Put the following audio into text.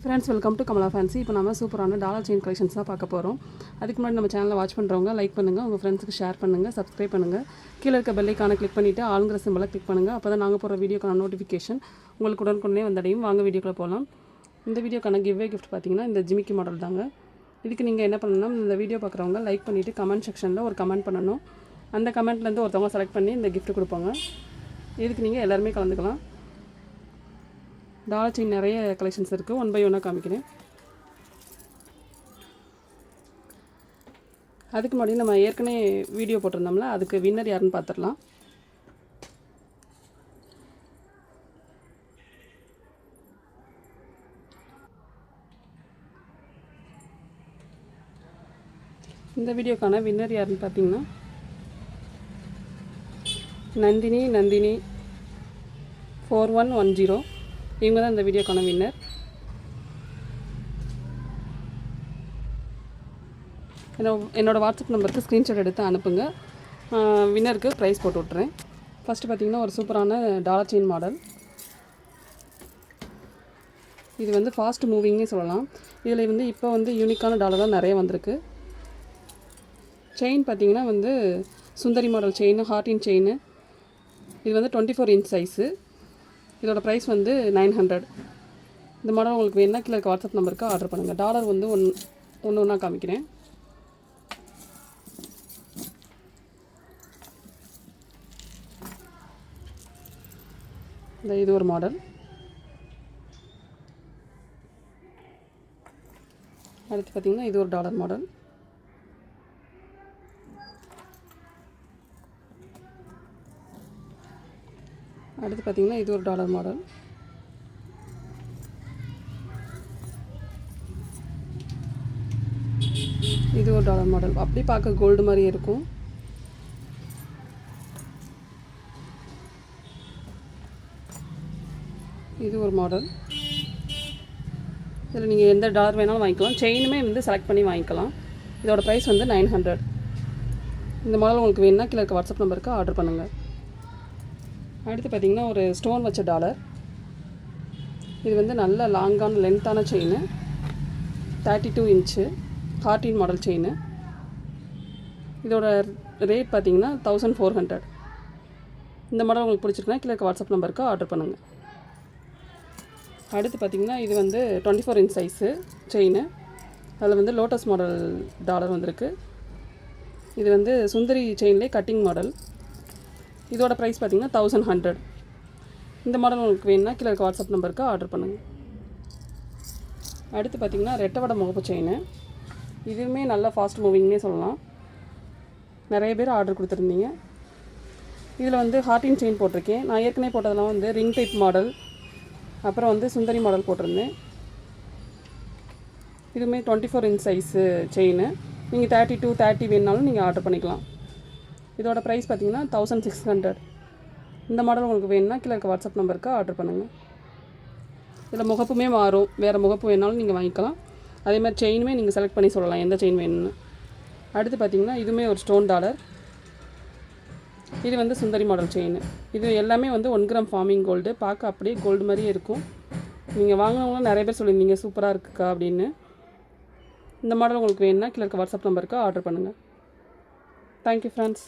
Friends welcome to Kamala fancy இப்போ நம்ம சூப்பரான டாலர் செயின் கலெக்ஷன்ஸ் தான் பார்க்க போகிறோம் அதுக்கு முன்னாடி நம்ம சேனலை வாட்ச் பண்ணுறவங்க லைக் பண்ணுங்கள் உங்கள் ஃப்ரெண்ட்ஸுக்கு ஷேர் பண்ணுங்கள் சப்ஸ்கிரைப் பண்ணுங்கள் கீழே இருக்க பெல்லைக்கான கிளிக் பண்ணிவிட்டு ஆளுங்கிற சிம்பிளை கிளிக் பண்ணுங்கள் அப்போ தான் நாங்கள் போகிற வீடியோக்கான நோட்டிஃபிகேஷன் உங்களுக்கு உடனுக்குடனே வந்தடையும் வாங்க வீடியோக்குள்ளே போகலாம் இந்த வீடியோக்கான கிவ்வே கிஃப்ட் பார்த்தீங்கன்னா இந்த ஜிமிக்கி மாடல் தாங்க. இதுக்கு நீங்கள் என்ன பண்ணணும்னா இந்த வீடியோ பார்க்குறவங்க லைக் பண்ணிவிட்டு கமெண்ட் செக்ஷனில் ஒரு கமெண்ட் பண்ணணும். அந்த கமெண்ட்லேருந்து ஒருத்தவங்க செலக்ட் பண்ணி இந்த கிஃப்ட் கொடுப்பாங்க. இதுக்கு நீங்கள் எல்லாருமே கலந்துக்கலாம். டாலர் செயின் நிறைய கலெக்ஷன்ஸ் இருக்குது ஒன் பை ஒன்னாக காமிக்கிறேன். அதுக்கு முன்னாடி நம்ம ஏற்கனவே வீடியோ போட்டிருந்தோம்ல அதுக்கு வின்னர் யாருன்னு பார்த்துடலாம். இந்த வீடியோக்கான வின்னர் யாருன்னு பார்த்தீங்கன்னா Nandini Nandini four one one zero இவங்க தான் இந்த வீடியோக்கான வின்னர் என்னோட வாட்ஸ்அப் நம்பருக்கு ஸ்க்ரீன்ஷாட் எடுத்து அனுப்புங்க. வின்னருக்கு ப்ரைஸ் போட்டு விட்றேன் ஃபஸ்ட்டு பார்த்தீங்கன்னா ஒரு சூப்பரான டாலர் செயின் மாடல் இது வந்து ஃபாஸ்ட் மூவிங்னே சொல்லலாம். இதில் வந்து இப்போ வந்து யூனிக்கான டாலர்லாம் நிறைய வந்திருக்கு. செயின் பார்த்தீங்கன்னா வந்து சுந்தரி மாடல் செயின் ஹார்டின் செயின் இது வந்து டுவெண்ட்டி ஃபோர் இன்ச் சைஸு இதோட ப்ரைஸ் வந்து நைன் ஹண்ட்ரட் இந்த மாடல் உங்களுக்கு என்ன கீழே இருக்க வாட்ஸ்அப் நம்பருக்கு ஆர்டர் பண்ணுங்கள் டாலர் வந்து ஒன் ஒன்று ஒன்றா காமிக்கிறேன். இந்த இது ஒரு மாடல் அடுத்து பார்த்தீங்கன்னா இது ஒரு டாலர் மாடல் அடுத்து பார்த்தீங்கன்னா இது ஒரு டாலர் மாடல். இது ஒரு டாலர் மாடல். அப்படி பார்க்க கோல்டு மாதிரி இருக்கும். இது ஒரு மாடல் இதில் நீங்கள் எந்த டாலர் வேணாலும் வாங்கிக்கலாம். செயினுமே வந்து செலக்ட் பண்ணி வாங்கிக்கலாம். இதோட ப்ரைஸ் வந்து நைன் ஹண்ட்ரட் இந்த மாடல் உங்களுக்கு வேணுன்னா கீழே இருக்க வாட்ஸ்அப் நம்பருக்கு ஆர்டர் பண்ணுங்கள் அடுத்து பார்த்திங்கன்னா ஒரு ஸ்டோன் வச்ச டாலர். இது வந்து நல்ல லாங்கான லென்த்தான செயின். தேர்ட்டி டூ இன்ச்சு கார்டின் மாடல் செயின். இதோட ரேட் பார்த்திங்கன்னா தௌசண்ட் ஃபோர் ஹண்ட்ரட் இந்த மாடல் உங்களுக்கு பிடிச்சிருக்குன்னா கீழே வாட்ஸ்அப் நம்பருக்கு ஆர்டர் பண்ணுங்கள் அடுத்து பார்த்திங்கன்னா இது வந்து twenty four inch size chain. அதில் வந்து லோட்டஸ் மாடல் டாலர் வந்திருக்கு. இது வந்து சுந்தரி செயின்லேயே கட்டிங் மாடல் இதோட ப்ரைஸ் பார்த்தீங்கன்னா தௌசண்ட் ஹண்ட்ரட் இந்த மாடல் உங்களுக்கு வேணும்னா கீழே இருக்க வாட்ஸ்அப் நம்பருக்கு ஆர்டர் பண்ணுங்கள் அடுத்து பார்த்தீங்கன்னா ரெட்டவடை முகப்பு செயின் இதுவுமே நல்லா ஃபாஸ்ட் மூவிங்னே சொல்லலாம். நிறைய பேர் ஆர்டர் கொடுத்துருந்தீங்க. இதில் வந்து ஹார்டின் செயின் போட்டிருக்கேன். நான் ஏற்கனவே போட்டதெல்லாம் வந்து ரிங் டைப் மாடல் அப்புறம் வந்து சுந்தரி மாடல் போட்டிருந்தேன். இதுவுமே twenty four inch size chain நீங்கள் தேர்ட்டி டூ தேர்ட்டி வேணுனாலும் நீங்கள் ஆர்டர் பண்ணிக்கலாம். இதோட ப்ரைஸ் பார்த்தீங்கன்னா தௌசண்ட் சிக்ஸ் ஹண்ட்ரட் இந்த மாடல் உங்களுக்கு வேணும்னா கீழே இருக்க வாட்ஸ்அப் நம்பருக்கு ஆர்டர் பண்ணுங்கள் இதில் முகப்புமே மாறும். வேறு முகப்பு வேணாலும் நீங்கள் வாங்கிக்கலாம். அதே மாதிரி செயினுமே நீங்கள் செலக்ட் பண்ணி சொல்லலாம் எந்த செயின் வேணும்னு. அடுத்து பார்த்தீங்கன்னா இதுவுமே ஒரு ஸ்டோன் டாலர் இது வந்து சுந்தரி மாடல் செயின் இது எல்லாமே வந்து ஒன் கிராம் ஃபார்மிங் கோல்டு பார்க்க அப்படியே கோல்டு மாதிரியே இருக்கும். நீங்கள் வாங்கினவங்களும் நிறைய பேர் சொல்லியிருந்தீங்க சூப்பராக இருக்குக்கா அப்படின்னு. இந்த மாடல் உங்களுக்கு வேணும்னா கீழே இருக்க வாட்ஸ்அப் நம்பருக்கு ஆர்டர் பண்ணுங்கள் தேங்க்யூ ஃப்ரெண்ட்ஸ்